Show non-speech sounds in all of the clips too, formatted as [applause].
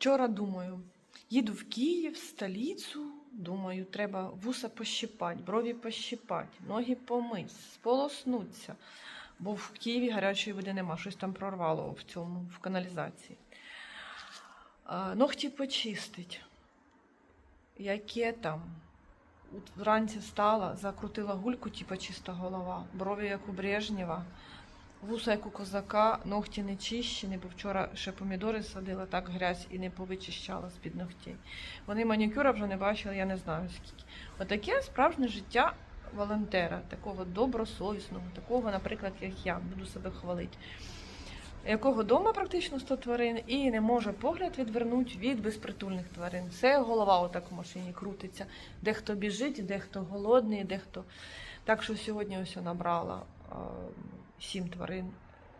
Вчора думаю, їду в Київ, столицю. Думаю, треба вуса пощипати, брові пощипати, ноги помить, сполоснуться. Бо в Києві гарячої води нема, щось там прорвало в цьому, в каналізації. Ногті почистить. Яке там? Вранці встала, закрутила гульку, типа чиста голова, брові як у Брежнєва, вуса як у козака, ногті не чищені, бо вчора ще помідори садила, так грязь і не повичищала з-під ногтей. Вони манікюра вже не бачили, я не знаю скільки. Отаке справжнє життя волонтера, такого добросовісного, такого, наприклад, як я, буду себе хвалити. Якого вдома практично 100 тварин і не може погляд відвернути від безпритульних тварин. Все голова отак в машині крутиться. Дехто біжить, дехто голодний, дехто. Так що сьогодні ось набрала сім тварин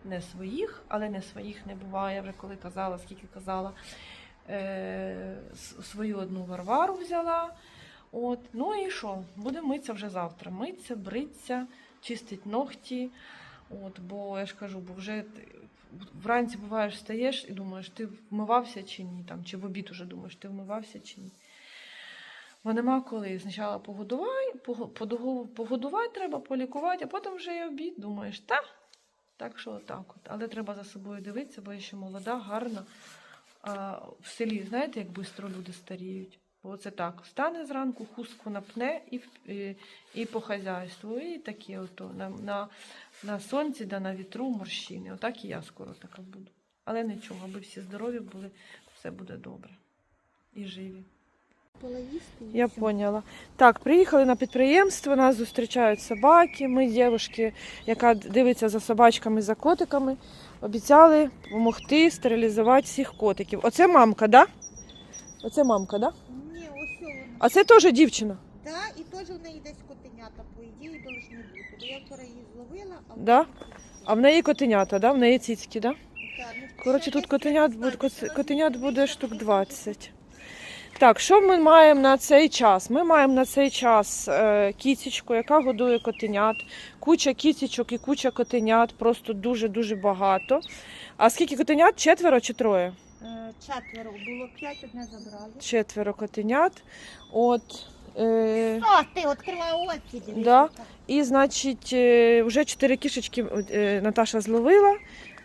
не своїх, але не своїх не буває. Я вже коли казала, скільки казала. Е, свою одну Варвару взяла. От. Ну і що? Будемо митися вже завтра. Митися, бритися, чистить ногті. От, бо я ж кажу, бо вже ти- вранці буваєш, встаєш і думаєш, ти вмивався чи ні, там, чи в обід уже думаєш, ти вмивався чи ні. Бо нема коли. Спочатку погодувай, пого- подого- погодувати треба, полікувати, а потім вже і обід. Думаєш, та? Так що отак от. Але треба за собою дивитися, бо я ще молода, гарна. А в селі, знаєте, як швидко люди старіють? Бо це так, встане зранку, хустку напне і, і, і по хазяйству, і таке ото, на, на, на сонці да на вітру морщини. Отак і я скоро така буду. Але нічого, аби всі здорові були, все буде добре. І живі. Я поняла. Так, приїхали на підприємство, нас зустрічають собаки. Ми, дівчинки, яка дивиться за собачками, за котиками, обіцяли допомогти стерилізувати всіх котиків. Оце мамка, да? Оце мамка, да? Ні, ось. А це теж дівчина. Да, і теж в неї десь котенята, по ідеї, должны бути. Бо я вчора її зловила, а Да? А в неї котенята, да? В неї цицьки, да? Да, ну, Коротше, тут котенят, котенят буде штук десь 20. Так, що ми маємо на цей час? Ми маємо на цей час е, кісічку, яка годує котенят, куча кісічок і куча котенят, просто дуже-дуже багато. А скільки котенят? Четверо чи троє? Е, Четверо було п'ять, одне забрали. Четверо котенят. От, е, О, ти відкривай очі. Да. і, значить, е, вже чотири кішечки е, Наташа зловила.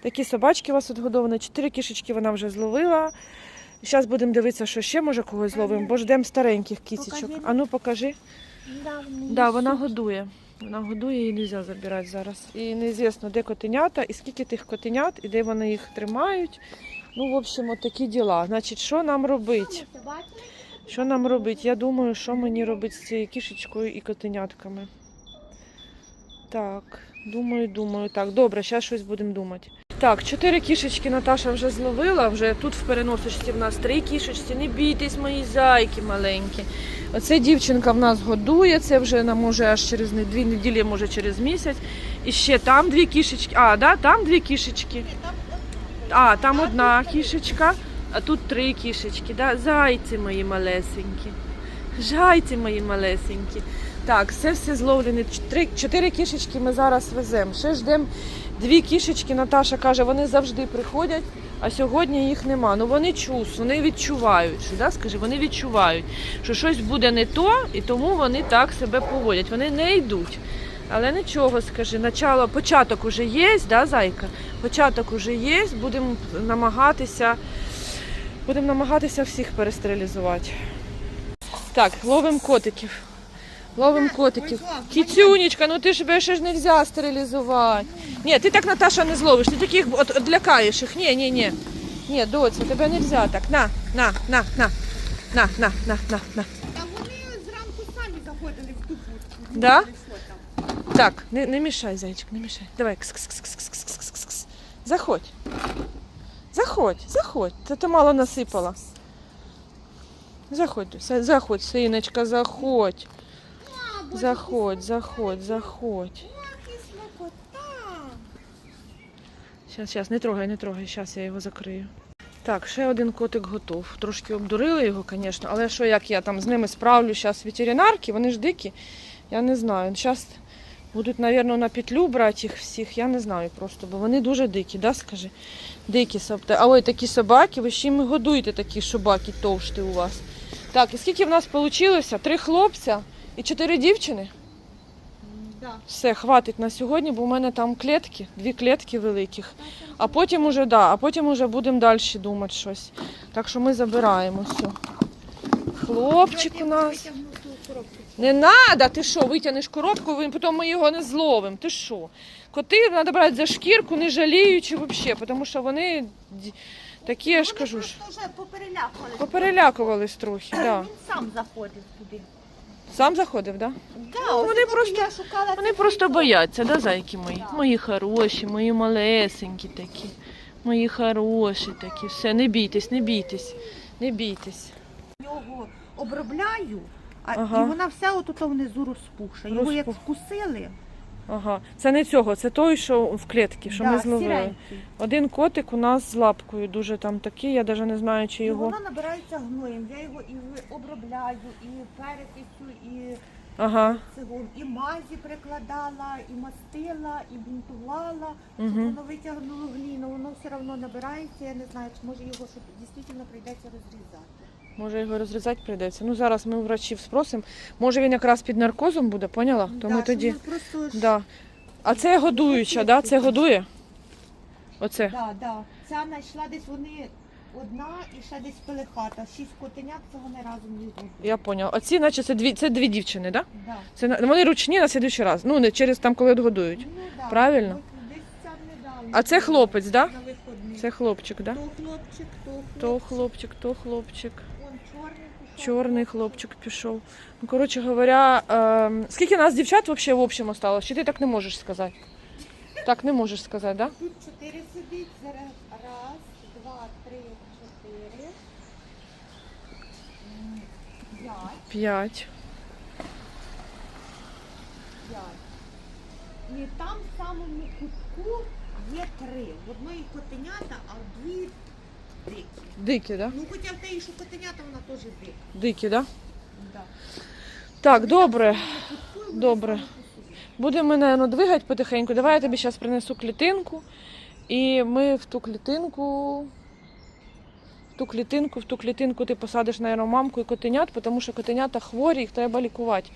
Такі собачки у вас відгодовані. Чотири кішечки вона вже зловила. Зараз будемо дивитися, що ще може когось зловимо, бо ждемо стареньких кісічок. Покажи. А ну покажи. Да, Да, вона годує. Вона годує, її не можна забирати зараз. І неізвісно, де котенята, і скільки тих котенят, і де вони їх тримають. Ну, в общем, от такі діла. Значить, що нам робити? Що нам робити? Я думаю, що мені робити з цією кішечкою і котенятками. Так, думаю, думаю. Так, добре, зараз щось будемо думати. Так, чотири кішечки Наташа вже зловила. Вже тут в переносочці в нас три кішечки. Не бійтесь, мої зайки маленькі. Оце дівчинка в нас годує, це вже нам може аж через дві неділі, може через місяць. І ще там дві кішечки. А, да, там дві кішечки. А, там одна кішечка, а тут три кішечки. Да? Зайці мої малесенькі. Жайці мої малесенькі. Так, це все зловлені. Чотири кішечки ми зараз веземо. Ще ждемо дві кішечки. Наташа каже, вони завжди приходять, а сьогодні їх нема. Ну вони чус, вони відчувають. Да? Скажи, вони відчувають, що щось буде не то, і тому вони так себе поводять. Вони не йдуть. Але нічого, скажи, начало, початок уже є, да, зайка? Початок уже є, будемо намагатися, будемо намагатися всіх перестерилізувати. Так, ловимо котиків. Ловимо котиків. Кіцюнечка, ну ти ж тебе ще ж не можна стерилізувати. Ні, ти так, Наташа, не зловиш, ти таких от, одлякаєш їх. Ні, ні, ні. Ні, доця, тебе не можна так. На, на, на, на. На, на, на, на, на. Та вони зранку самі заходили в ту будку. Да? Так, не, не мішай, зайчик, не мішай. Давай. Кс -кс -кс -кс -кс -кс -кс -кс. Заходь. Заходь, заходь. Це ти мало насипала. Заходь, заходь, синочка, заходь. Заходь, заходь, заходь. Зараз, зараз, не трогай, не трогай, зараз я його закрию. Так, ще один котик готов. Трошки обдурили його, звісно, але що як я там з ними справлю зараз ветеринарки, вони ж дикі. Я не знаю. Зараз Будуть, мабуть, на петлю брати їх всіх, я не знаю просто, бо вони дуже дикі, да, скажи? Дикі собаки. А ой, такі собаки, ви ще й годуєте такі собаки товшті у вас. Так, і скільки в нас вийшло? Три хлопця і чотири дівчини? Да. Все, хватить на сьогодні, бо в мене там клітки, дві клітки великих. А потім уже, да, а потім уже будемо далі думати щось. Так що ми забираємо все. Хлопчик у нас. Не треба, ти що, витягнеш коробку, потім ми його не зловимо. Ти що? Коти треба брати за шкірку, не жаліючи взагалі, тому що вони такі, я ж кажу, ж, вже поперелякували. поперелякувались трохи. Да. Він сам заходив туди. Сам заходив, так? Да? Да, Ну, ось вони тут просто- я шукала Вони цей просто бояться, да, зайки мої? Мої хороші, мої малесенькі такі. Мої хороші такі. Все, не бійтесь, не бійтесь, не бійтесь. Його обробляю, а Ага. і вона вся отут внизу розпухша. Його як Розпух- вкусили, Ага. Це не цього, це той, що в клітці, що да, ми зловили. сіренький. Один котик у нас з лапкою дуже там такий, я навіть не знаю, чи І його. воно набирається гноєм. Я його і обробляю, і перекисю, і Ага. цього, і мазі прикладала, і мастила, і бінтувала, щоб воно витягнуло гліну. Воно все одно набирається. Я не знаю, чи може його щоб дійсно прийдеться розрізати. Може його розрізати прийдеться. Ну зараз ми у врачів спросимо. Може він якраз під наркозом буде, поняла? То Да, ми тоді. просто Да. А це годуюча, да? Це годує? Оце. Да, да. Ця знайшла десь вони одна і ще десь пелехата. Шість котенят, це вони разом не. Я поняла. Оці, наче це дві, це дві дівчини? Да? Да. Це на- вони ручні на слідуючий раз. Ну, не через там, коли годують. Ну, да. Правильно? От Десь ця недавно. А це хлопець, да? На. Це хлопчик, да? То хлопчик, то хлопчик. То хлопчик, то хлопчик. Чорний хлопчик пішов. Ну, коротше говоря, ем, скільки нас дівчат вообще в общем осталось? Чи ти так не можеш сказати? Так не можеш сказати, да? Тут чотири сидить. Зараз раз, два, три, чотири. М, П'ять, П'ять. п'ять. І там в самому кутку є три. В одної котенята, а в дві дикі. Дикі, да? Ну хоча в теї, що котенята, вона теж дика. Дикі, да? Да. Так, добре. Добре. Будемо, наверное, двигати потихеньку. Давай я тобі зараз принесу клітинку. І ми в ту клітинку. В ту клітинку, в ту клітинку ти посадиш, наверное, мамку і котенят, тому що котенята хворі, їх треба лікувати.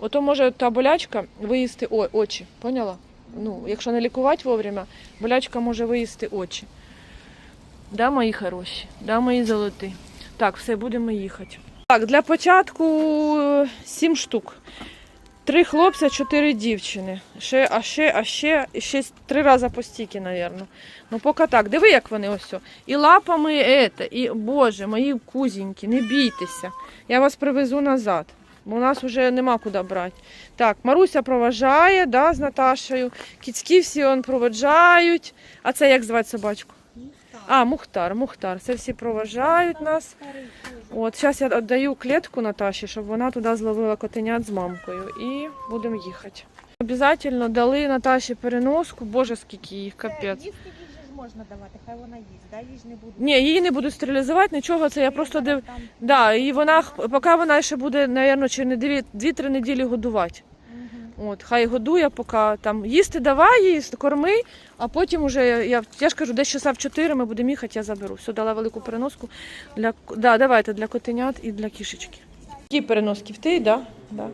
Ото може та болячка виїсти очі. Поняла? Ну, якщо не лікувати вовремя, болячка може виїсти очі. Да, мої хороші, да, мої золоті. Так, все, будемо їхати. Так, для початку е, сім штук. Три хлопця, чотири дівчини. Ще, а ще, а ще, і ще три рази по стільки, напевно. Ну, поки так. Диви, як вони ось. І лапами, ете, і, боже, мої кузінькі, не бійтеся. Я вас привезу назад. Бо у нас вже нема куди брати. Так, Маруся проважає, да, з Наташею. Кіцькі всі он проведжають. А це як звати собачку? А, Мухтар, Мухтар. Це всі проважають нас. От, зараз я віддаю клітку Наташі, щоб вона туди зловила котенят з мамкою. І будемо їхати. Обязательно дали Наташі переноску. Боже, скільки їх, капець. Їсти ж можна давати, хай вона їсть, да? їй ж не буде. Ні, її не буду стерилізувати, нічого, це я просто див. Да, і вона, поки вона ще буде, напевно, чи не 2-3 неділі годувати. От, хай годує, поки там їсти давай їй, корми, а потім уже, я, я ж кажу, десь часа в 4 ми будемо їхати, я заберу. Все, дала велику переноску. Для, да, давайте, для котенят і для кішечки. Які переноски в ти, да? Да.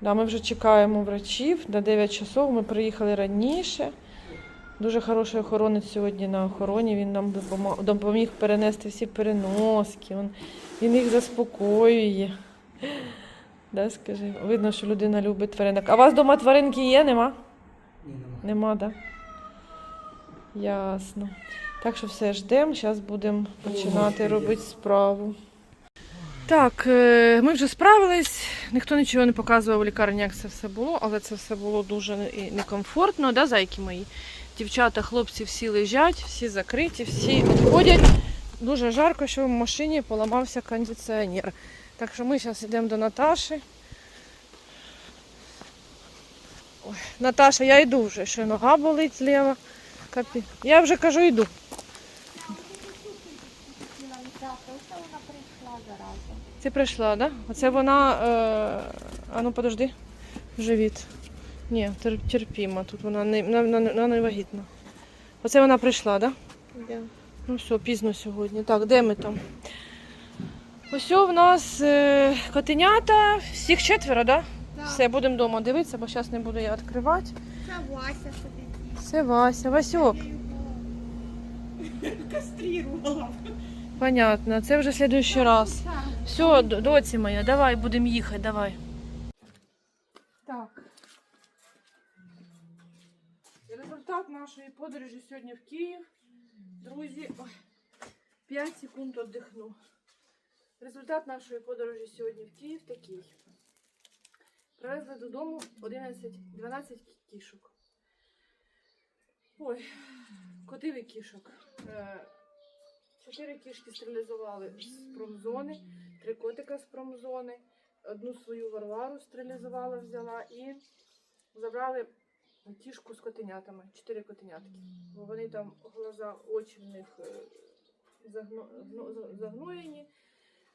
Да, ми вже чекаємо врачів до 9 часов, ми приїхали раніше. Дуже хороший охоронець сьогодні на охороні. Він нам допоміг перенести всі переноски. Він, він їх заспокоює. Да, скажи. Видно, що людина любить тваринок. А у вас вдома тваринки є, нема? Ні, нема. Нема, так? Да? Ясно. Так що все ждемо, зараз будемо починати робити справу. Так, е, ми вже справились. Ніхто нічого не показував в лікарні, як це все було, але це все було дуже некомфортно, да, зайки мої? Дівчата, хлопці всі лежать, всі закриті, всі відходять. Дуже жарко, що в машині поламався кондиціонер. Так що ми зараз йдемо до Наташі. Ой, Наташа, я йду вже, що нога болить зліва. Капі. Я вже кажу, йду. Ти прийшла, так? Да? Оце вона. Е... А ну подожди. Живіт. Ні, тер- терпімо. Тут вона не, вона не вагітна. Оце вона прийшла, так? Да? Да. Ну все, пізно сьогодні. Так, де ми там? Ось у нас е, котенята, всіх четверо, так? Да? Так. Все, будемо вдома дивитися, бо зараз не буду я відкривати. Це Вася сидить. Це Вася. Васьок, [laughs] кастрирувала. понятно, це вже следующий раз. Все, доці моя, давай, будемо їхати, давай. Так. Результат нашої подорожі сьогодні в Київ. Друзі, ой, 5 секунд віддихну. Результат нашої подорожі сьогодні в Київ такий. Привезли додому 11, 12 кішок. Ой, котів кішок. Е, Чотири кішки стерилізували з промзони, три котика з промзони, одну свою варвару стерилізувала, взяла і забрали кішку з котенятами, чотири котенятки. Бо вони там глаза, очі в них е, загно, гно- за- загноєні.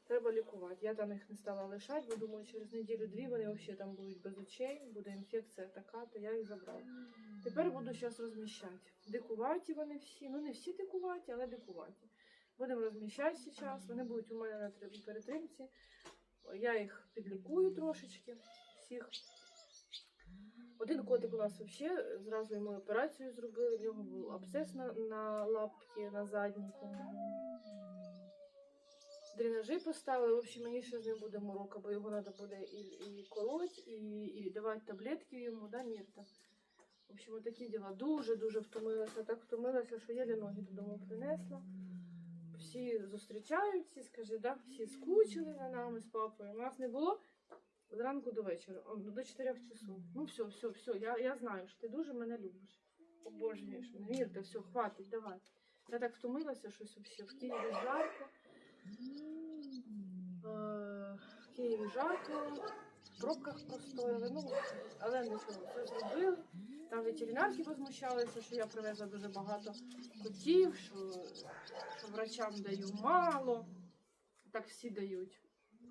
Треба лікувати. Я там їх не стала лишати, бо думаю, через неділю-дві вони взагалі там будуть без очей, буде інфекція така, то я їх забрала. Тепер буду зараз розміщати. Дикуваті вони всі, ну не всі дикуваті, але дикуваті. Будемо розміщати зараз. Вони будуть у мене на перетримці. Я їх підлікую трошечки всіх. Один котик у нас взагалі зразу йому операцію зробили. В нього був абсцес на, на лапці, на задніку. Дренажі поставили. В общем, мені ще з ним буде морока, бо його треба буде і, і колоть, і, і давати таблетки йому, да, Мірта? В общем, такі діла. Дуже-дуже втомилася. Так втомилася, що єлі ноги додому принесла. Всі зустрічаються, скажи, да? всі скучили за нами з папою. У нас не було зранку до вечора, до 4 часу. Ну все, все, все, я, я знаю, що ти дуже мене любиш. Обожнюєш мене. Вірте, все, хватить, давай. Я так втомилася, щось в Києві жарко. Е, Жарко, в пробках простояли, ну, але нічого, все зробили. Там ветеринарки возмущалися, що я привезла дуже багато котів, що, що врачам даю мало. Так всі дають.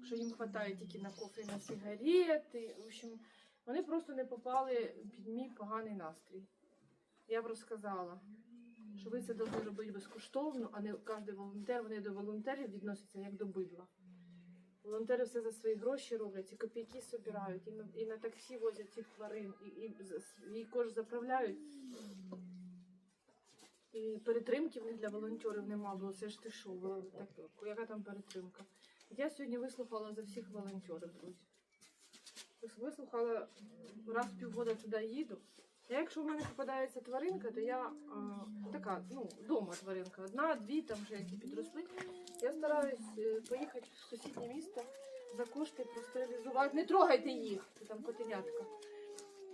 Що їм вистачає тільки на кофе на сигарети. В общем, вони просто не попали під мій поганий настрій. Я б розказала, що ви це повинні робити безкоштовно, а не кожен волонтер. Вони до волонтерів відносяться як до бидла. Волонтери все за свої гроші роблять, і копійки збирають, і на, і на таксі возять цих тварин, і, і, свій кошт заправляють. І перетримки в них для волонтерів нема було. Це ж ти що, так, яка там перетримка? Я сьогодні вислухала за всіх волонтерів, друзі. Вислухала раз в півгода туди їду. Я, якщо в мене попадається тваринка, то я а, така, ну, вдома тваринка, одна, дві, там вже які підросли. Я стараюсь е, поїхати в сусіднє місто за кошти простерилізувати. Не трогайте їх, це там котенятка.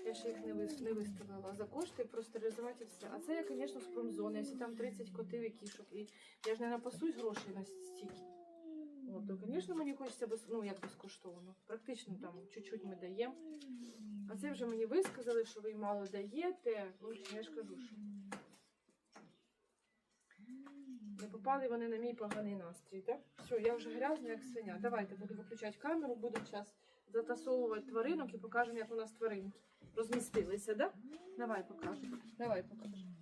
Я ще їх не, вис, не виставила. За кошти простерилізувати все. А це я, звісно, з промзони. Якщо там 30 котів і кішок, і я ж не напасусь грошей на стільки. От, то, звісно, мені хочеться без, ну, як безкоштовно. Практично там чуть-чуть ми даємо. А це вже мені висказали, що ви мало даєте. Ну, я ж кажу, що. Не попали вони на мій поганий настрій, так? Все, я вже грязна, як свиня. Давайте буду виключати камеру, буду зараз затасовувати тваринок і покажемо, як у нас тваринки розмістилися, да? Давай покажемо. Давай покажемо.